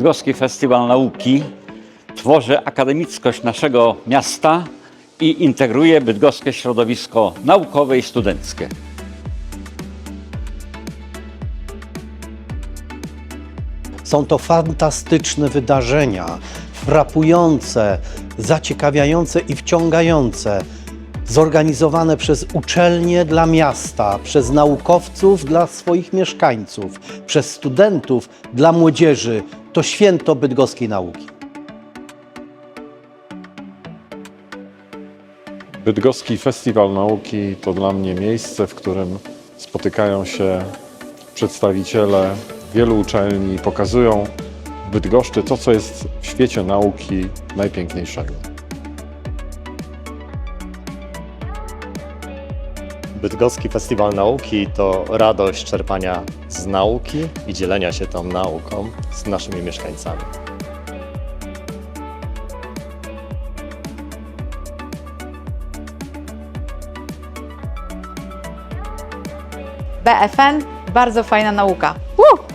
Bydgoski Festiwal Nauki tworzy akademickość naszego miasta i integruje bydgoskie środowisko naukowe i studenckie. Są to fantastyczne wydarzenia, frapujące, zaciekawiające i wciągające, zorganizowane przez uczelnie dla miasta, przez naukowców dla swoich mieszkańców, przez studentów dla młodzieży. To święto bydgoskiej nauki. Bydgoski Festiwal Nauki to dla mnie miejsce, w którym spotykają się przedstawiciele wielu uczelni i pokazują Bydgoszczy to, co jest w świecie nauki najpiękniejszego. Bydgoski Festiwal Nauki to radość czerpania z nauki i dzielenia się tą nauką z naszymi mieszkańcami. BFN, bardzo fajna nauka. Woo!